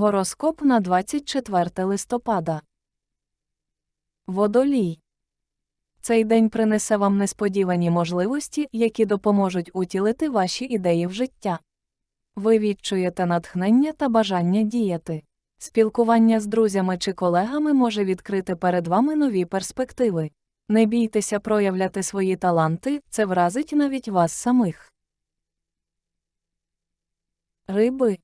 Гороскоп на 24 листопада. Водолій. Цей день принесе вам несподівані можливості, які допоможуть утілити ваші ідеї в життя. Ви відчуєте натхнення та бажання діяти. Спілкування з друзями чи колегами може відкрити перед вами нові перспективи. Не бійтеся проявляти свої таланти, це вразить навіть вас самих. Риби.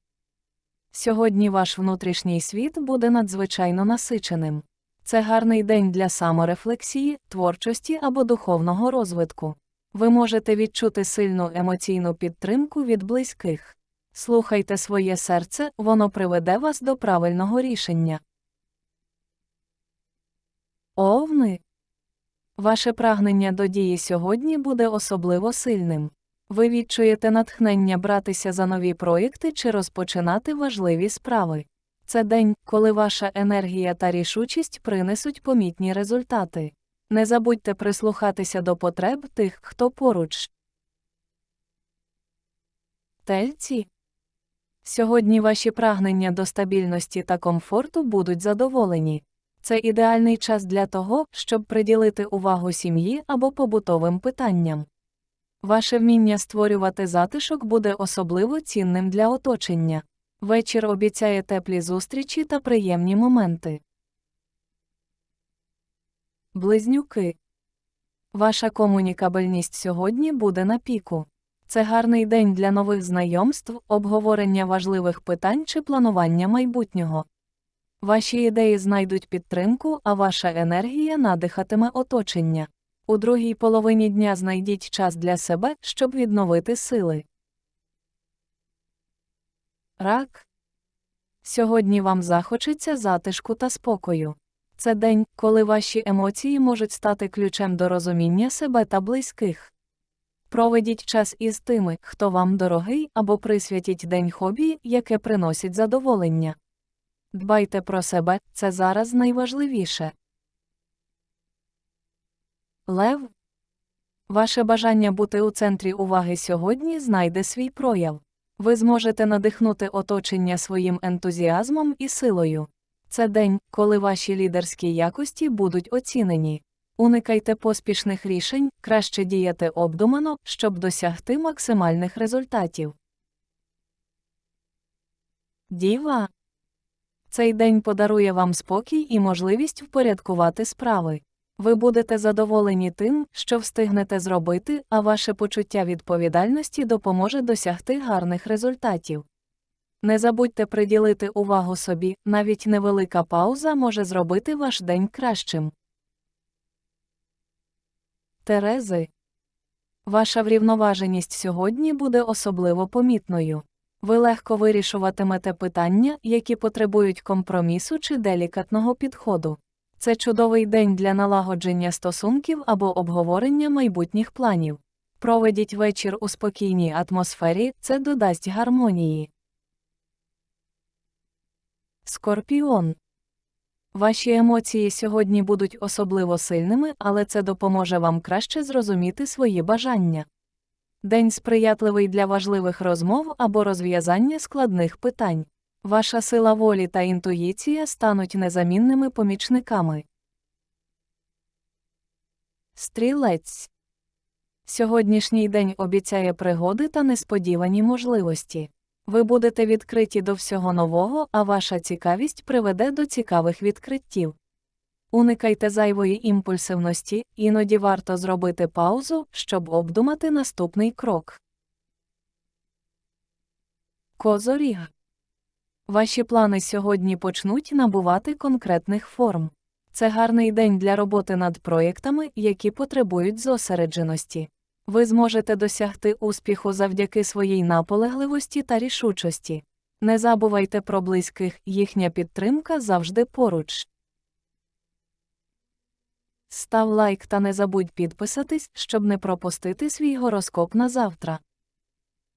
Сьогодні ваш внутрішній світ буде надзвичайно насиченим. Це гарний день для саморефлексії, творчості або духовного розвитку. Ви можете відчути сильну емоційну підтримку від близьких. Слухайте своє серце, воно приведе вас до правильного рішення. Овни. Ваше прагнення до дії сьогодні буде особливо сильним. Ви відчуєте натхнення братися за нові проєкти чи розпочинати важливі справи. Це день, коли ваша енергія та рішучість принесуть помітні результати. Не забудьте прислухатися до потреб тих, хто поруч. Тельці. Сьогодні ваші прагнення до стабільності та комфорту будуть задоволені. Це ідеальний час для того, щоб приділити увагу сім'ї або побутовим питанням. Ваше вміння створювати затишок буде особливо цінним для оточення. Вечір обіцяє теплі зустрічі та приємні моменти. Близнюки. Ваша комунікабельність сьогодні буде на піку. Це гарний день для нових знайомств, обговорення важливих питань чи планування майбутнього. Ваші ідеї знайдуть підтримку, а ваша енергія надихатиме оточення. У другій половині дня знайдіть час для себе, щоб відновити сили. Рак. Сьогодні вам захочеться затишку та спокою. Це день, коли ваші емоції можуть стати ключем до розуміння себе та близьких. Проведіть час із тими, хто вам дорогий, або присвятіть день хобі, яке приносить задоволення. Дбайте про себе, це зараз найважливіше. Лев. Ваше бажання бути у центрі уваги сьогодні знайде свій прояв. Ви зможете надихнути оточення своїм ентузіазмом і силою. Це день, коли ваші лідерські якості будуть оцінені. Уникайте поспішних рішень, краще діяти обдумано, щоб досягти максимальних результатів. Діва. Цей день подарує вам спокій і можливість впорядкувати справи. Ви будете задоволені тим, що встигнете зробити, а ваше почуття відповідальності допоможе досягти гарних результатів. Не забудьте приділити увагу собі, навіть невелика пауза може зробити ваш день кращим. Терези. Ваша врівноваженість сьогодні буде особливо помітною. Ви легко вирішуватимете питання, які потребують компромісу чи делікатного підходу. Це чудовий день для налагодження стосунків або обговорення майбутніх планів. Проведіть вечір у спокійній атмосфері, це додасть гармонії. Скорпіон. Ваші емоції сьогодні будуть особливо сильними, але це допоможе вам краще зрозуміти свої бажання. День сприятливий для важливих розмов або розв'язання складних питань. Ваша сила волі та інтуїція стануть незамінними помічниками. Стрілець. Сьогоднішній день обіцяє пригоди та несподівані можливості. Ви будете відкриті до всього нового, а ваша цікавість приведе до цікавих відкриттів. Уникайте зайвої імпульсивності, іноді варто зробити паузу, щоб обдумати наступний крок. Козоріг. Ваші плани сьогодні почнуть набувати конкретних форм. Це гарний день для роботи над проєктами, які потребують зосередженості. Ви зможете досягти успіху завдяки своїй наполегливості та рішучості. Не забувайте про близьких, їхня підтримка завжди поруч. Став лайк та не забудь підписатись, щоб не пропустити свій гороскоп на завтра.